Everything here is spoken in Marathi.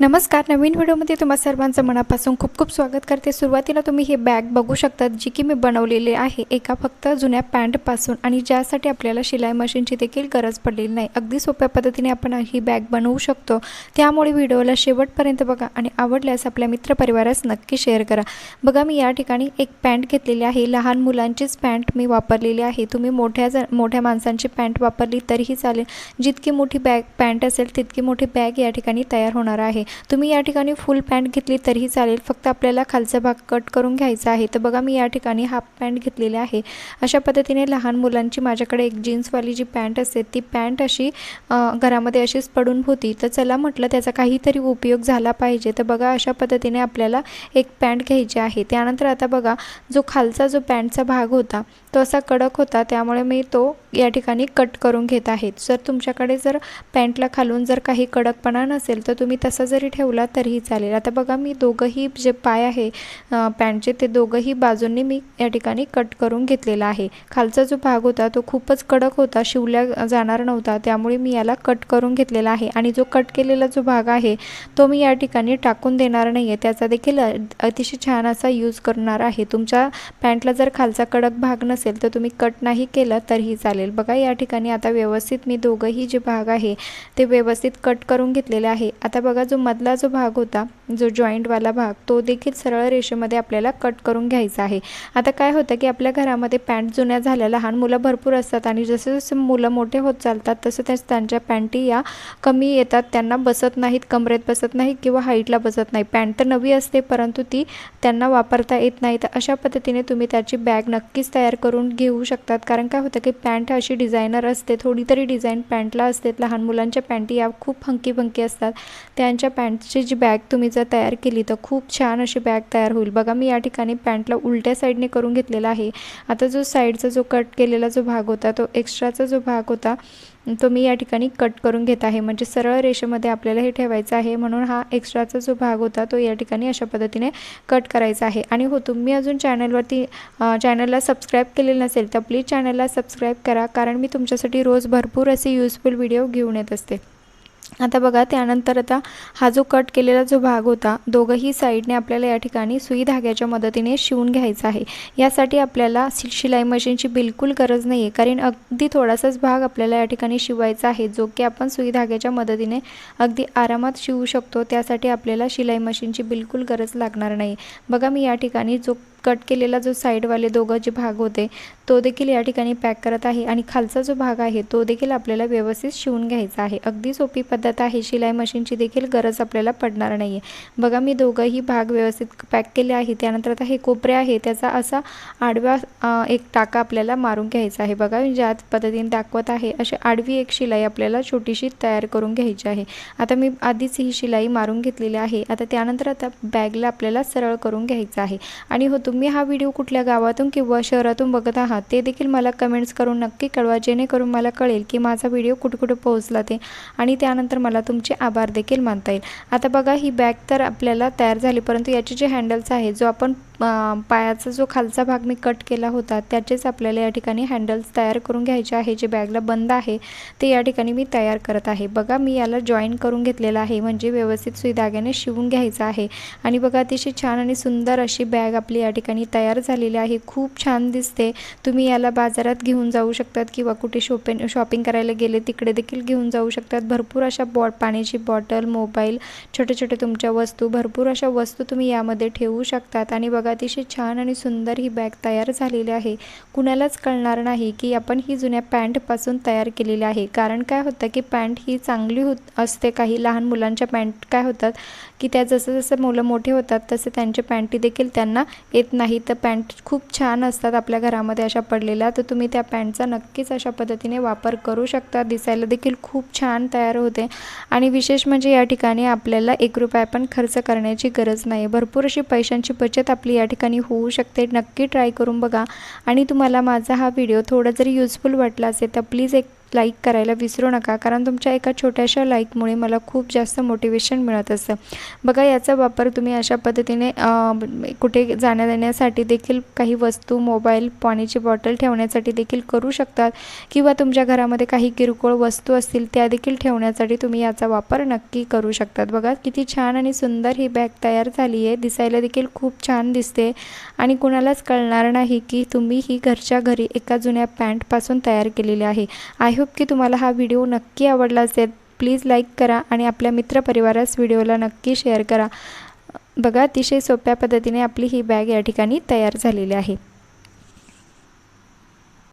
नमस्कार नवीन व्हिडिओमध्ये तुम्हा सर्वांचं मनापासून खूप खूप स्वागत करते. सुरुवातीला तुम्ही हे बॅग बघू शकतात जी की मी बनवलेली आहे. एका फक्त जुन्या पॅन्टपासून आणि ज्यासाठी आपल्याला शिलाई मशीनची देखील गरज पडलेली नाही. अगदी सोप्या पद्धतीने आपण ही बॅग बनवू शकतो. त्यामुळे व्हिडिओला शेवटपर्यंत बघा आणि आवडल्यास आपल्या मित्रपरिवारास नक्की शेअर करा. बघा मी या ठिकाणी एक पॅन्ट घेतलेली आहे. लहान मुलांचीच पॅन्ट मी वापरलेली आहे. तुम्ही मोठ्या ज मोठ्या माणसांची पॅन्ट वापरली तरीही चालेल. जितकी मोठी बॅग पॅन्ट असेल तितकी मोठी बॅग या ठिकाणी तयार होणार आहे. तुम्ही या ठिकाणी फुल पॅन्ट घेतली तरीही चालेल. फक्त आपल्याला खालचा भाग कट करून घ्यायचा आहे. तर बघा मी या ठिकाणी हाफ पॅन्ट घेतलेली आहे. अशा पद्धतीने लहान मुलांची माझ्याकडे एक जीन्सवाली जी पॅन्ट असते ती पॅन्ट अशी घरामध्ये अशीच पडून होती. तर चला म्हटलं त्याचा काहीतरी उपयोग झाला पाहिजे. तर बघा अशा पद्धतीने आपल्याला एक पॅन्ट घ्यायची आहे. त्यानंतर आता बघा जो खालचा जो पॅन्टचा भाग होता तो असा कडक होता. त्यामुळे मी तो या ठिकाणी कट करून घेत आहेत. जर तुमच्याकडे जर पॅन्टला खालून जर काही कडकपणा नसेल तर तुम्ही तसा जरी ठेवला तरीही चालेल. आता बघा मी दोघंही जे पाय आहे पॅन्टचे ते दोघंही बाजूंनी मी या ठिकाणी कट करून घेतलेला आहे. खालचा जो भाग होता तो खूपच कडक होता शिवल्या जाणार नव्हता त्यामुळे मी याला कट करून घेतलेला आहे. आणि जो कट केलेला जो भाग आहे तो मी या ठिकाणी टाकून देणार नाही आहे त्याचा देखील अतिशय छान असा यूज करणार आहे. तुमच्या पॅन्टला जर खालचा कडक भाग नसेल तर तुम्ही कट नाही केलं तरीही चालेल. बघा या ठिकाणी आता व्यवस्थित मी दोघंही जे भाग आहे ते व्यवस्थित कट करून घेतलेले आहे. आता बघा जो मधला जो भाग होता जो जॉईंटवाला भाग तो देखील सरळ रेषेमध्ये आपल्याला कट करून घ्यायचा आहे. आता काय होतं की आपल्या घरामध्ये पॅन्ट जुन्या झाल्या लहान मुलं भरपूर असतात आणि जसे जसे मुलं मोठे होत चालतात तसं त्याच त्यांच्या पॅन्टी या कमी येतात. त्यांना बसत नाहीत कमरेत बसत नाही किंवा हाईटला बसत नाही पॅन्ट तर नवी असते परंतु ती त्यांना वापरता येत नाही तर अशा पद्धतीने तुम्ही त्याची बॅग नक्कीच तयार करून घेऊ शकतात. कारण काय होतं की पॅन्ट अशी डिझायनर असते थोडी तरी डिझाईन पॅन्टला असते. लहान मुलांच्या पॅन्टी या खूप फंकी फंकी असतात. त्यांच्या पॅन्टची जी बॅग तुम्ही जर तयार केली तर खूप छान अशी बॅग तयार होईल. बघा मी या ठिकाणी पॅन्टला उलट्या साईडने करून घेतलेला आहे. आता जो साईडचा जो कट केलेला जो भाग होता तो एक्स्ट्राचा जो भाग होता तो मी या ठिकाणी कट करून घेत आहे. म्हणजे सरळ रेषेमध्ये आपल्याला हे ठेवायचं आहे. म्हणून हा एक्स्ट्राचा जो भाग होता तो या ठिकाणी अशा पद्धतीने कट करायचा आहे. आणि हो तुम्ही अजून चॅनलवरती चॅनलला सबस्क्राईब केलेलं नसेल तर प्लीज चॅनलला सबस्क्राईब करा. कारण मी तुमच्यासाठी रोज भरपूर असे यूजफुल व्हिडिओ घेऊन येत असते. आता बघा त्यानंतर आता हा जो कट केलेला जो भाग होता दोघंही साईडने आपल्याला या ठिकाणी सुई धाग्याच्या मदतीने शिवून घ्यायचा आहे. यासाठी आपल्याला शि शिलाई मशीनची बिलकुल गरज नाही आहे कारण अगदी थोडासाच भाग आपल्याला या ठिकाणी शिवायचा आहे जो की आपण सुई धाग्याच्या मदतीने अगदी आरामात शिवू शकतो. त्यासाठी आपल्याला शिलाई मशीनची बिलकुल गरज लागणार नाही. बघा मी या ठिकाणी जो कट केलेला जो साईडवाले दोघं जे भाग होते तो देखील या ठिकाणी पॅक करत आहे. आणि खालचा जो भाग आहे तो देखील आपल्याला व्यवस्थित शिवून घ्यायचा आहे. अगदी सोपी पद्धत आहे. शिलाई मशीनची देखील गरज आपल्याला पडणार नाही आहे बघा मी दोघंही भाग व्यवस्थित पॅक केले आहे. त्यानंतर आता हे कोपरे आहे. त्याचा असा आडवा एक टाका आपल्याला मारून घ्यायचा आहे. बघा मी ज्या पद्धतीने दाखवत आहे अशी आडवी एक शिलाई आपल्याला छोटीशी तयार करून घ्यायची आहे. आता मी आधीच ही शिलाई मारून घेतलेली आहे. आता त्यानंतर आता बॅगला आपल्याला सरळ करून घ्यायचं आहे. आणि होतो तुम्ही हा व्हिडिओ कुठल्या गावातून किंवा शहरातून बघत आहात ते देखील मला कमेंट्स करून नक्की कळवा जेणेकरून मला कळेल की माझा व्हिडिओ कुठे कुठे पोहोचला ते आणि त्यानंतर मला तुमचे आभार देखील मानता येईल. आता बघा ही बॅग तर आपल्याला तयार झाली परंतु याचे जे हँडल्स आहे जो आपण पायाचा जो खालचा भाग मी कट केला होता त्याचेच आपल्याला या ठिकाणी हँडल्स तयार करून घ्यायचे आहे. जे बॅगला बंद आहे ते या ठिकाणी मी तयार करत आहे. बघा मी याला जॉईन करून घेतलेला आहे. म्हणजे व्यवस्थित सुई धाग्याने शिवून घ्यायचं आहे. आणि बघा अतिशय छान आणि सुंदर अशी बॅग आपली या ठिकाणी तयार झालेली आहे. खूप छान दिसते. तुम्ही याला बाजारात घेऊन जाऊ शकतात किंवा कुठे शॉपिंग शॉपिंग करायला गेले तिकडे देखील घेऊन जाऊ शकतात. भरपूर अशा बॉ पाण्याची बॉटल मोबाईल छोटे छोटे तुमच्या वस्तू भरपूर अशा वस्तू तुम्ही यामध्ये ठेवू शकतात. आणि बघा अतिशय छान आणि सुंदर ही बॅग तयार झालेली आहे. कुणालाच कळणार नाही की आपण ही जुन्या पॅन्टपासून तयार केलेली आहे. कारण काय होतं की पॅन्ट ही चांगली होत असते काही लहान मुलांच्या पॅन्ट काय होतात की त्या जसं जसं मुलं मोठे होतात तसे त्यांचे पॅन्टी देखील त्यांना येत नाही. तर पॅन्ट खूप छान असतात आपल्या घरामध्ये अशा पडलेल्या. तर तुम्ही त्या पॅन्टचा नक्कीच अशा पद्धतीने वापर करू शकता. दिसायला देखील खूप छान तयार होते. आणि विशेष म्हणजे या ठिकाणी आपल्याला एक रुपया पण खर्च करण्याची गरज नाही. भरपूर अशी पैशांची बचत आपली या ठिकाणी होऊ शकते नक्की ट्राय करून बघा. आणि तुम्हाला माझा हा व्हिडिओ थोडा जरी युजफुल वाटला असेल तर प्लीज एक लाईक करायला विसरू नका कारण तुमच्या एका छोट्याशा लाईकमुळे मला खूप जास्त मोटिवेशन मिळत असतं. बघा याचा वापर तुम्ही अशा पद्धतीने कुठे जाण्या देण्यासाठी देखील काही वस्तू मोबाईल पाण्याची बॉटल ठेवण्यासाठी देखील करू शकतात किंवा तुमच्या घरामध्ये काही किरकोळ वस्तू असतील त्या देखील ठेवण्यासाठी तुम्ही याचा वापर नक्की करू शकतात. बघा किती छान आणि सुंदर ही बॅग तयार झाली आहे. दिसायला देखील खूप छान दिसते. आणि कुणालाच कळणार नाही की तुम्ही ही घरच्या घरी एका जुन्या पॅन्टपासून तयार केलेली आहे. आय होप की तुम्हाला हा व्हिडिओ नक्की आवडला असेल. प्लीज लाईक करा आणि आपल्या मित्रपरिवारास व्हिडिओला नक्की शेअर करा. बघा अतिशय सोप्या पद्धतीने आपली ही बॅग या ठिकाणी तयार झालेली आहे.